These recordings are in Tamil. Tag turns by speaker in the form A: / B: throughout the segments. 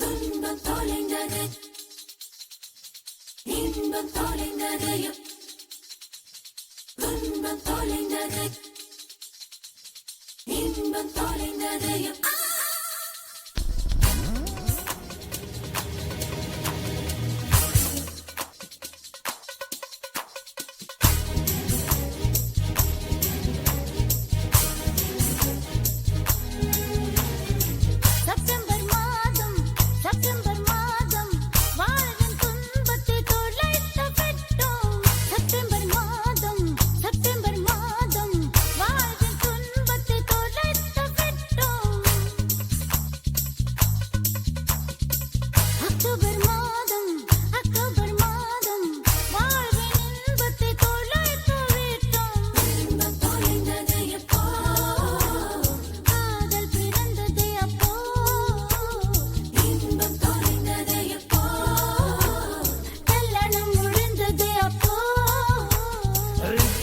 A: துன்பம் தொலைந்தது. இன்பம் தொலைந்தது. துன்பம் தொலைந்தது. இன்பம் தொலைந்தது.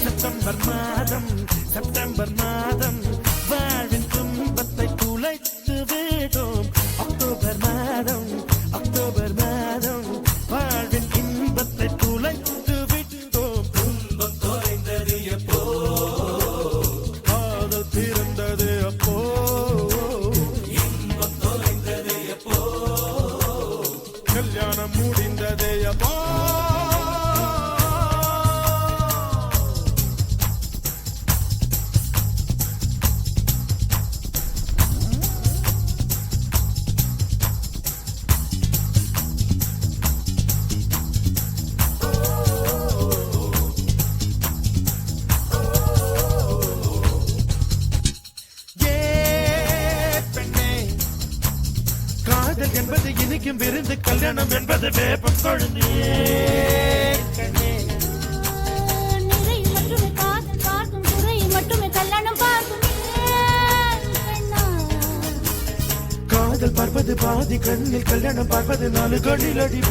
B: செப்டம்பர் மாதம் செப்டம்பர் மாதம் வாழ்வின் துன்பத்தை
C: துளைத்து விட்டோம் அக்டோபர் மாதம் அக்டோபர் மாதம். இனிக்கும் விருந்து கல்யாணம் என்பது வேப்பம் கொழுந்தே.
B: காதல்
C: பார்ப்பது பாதி கண்ணில் கல்யாணம் பார்ப்பது நாலு கண்ணில் அடி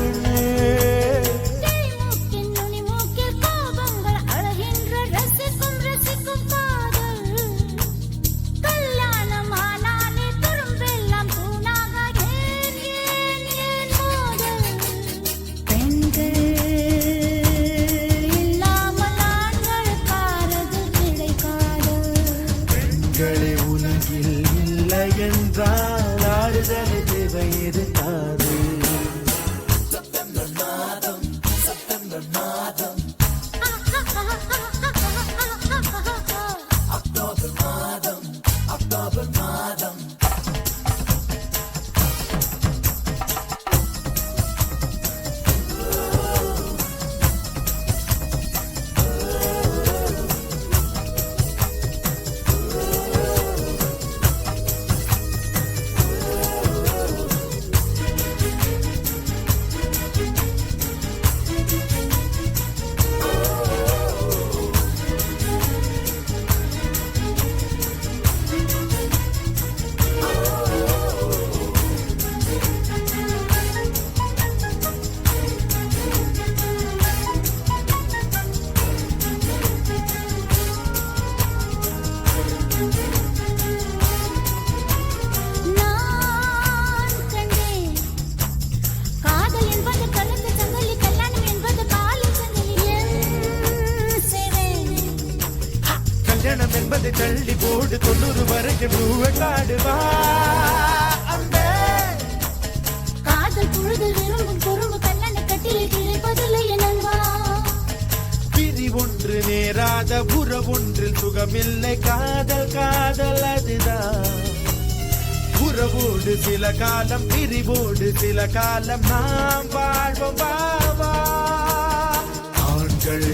B: ஆறுதல்
C: தேவை இருக்காது
B: என்பதை
C: தள்ளி போடு தொண்ணூறு வரைக்கும் காடுவா அன்பே.
B: காதல் புழுதல் விரும்பும் குறும்பு கல்லணை கட்டில் கிடைப்பதில்லை நண்பா
C: பிரி ஒன்று நேராத உறவொன்றில் சுகமில்லை காதல் காதல் அதுதான். உறவோடு சில காலம் பிரிவோடு சில காலம் நாம் வாழ்வோம் பாவா. ஆண்கள்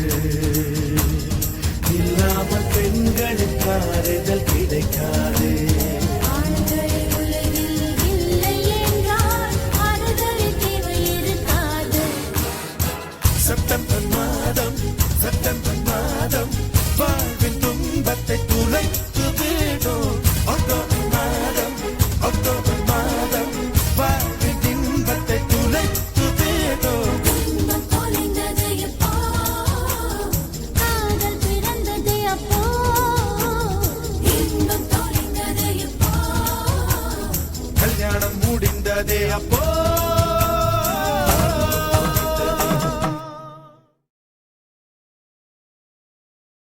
A: de
C: apoio.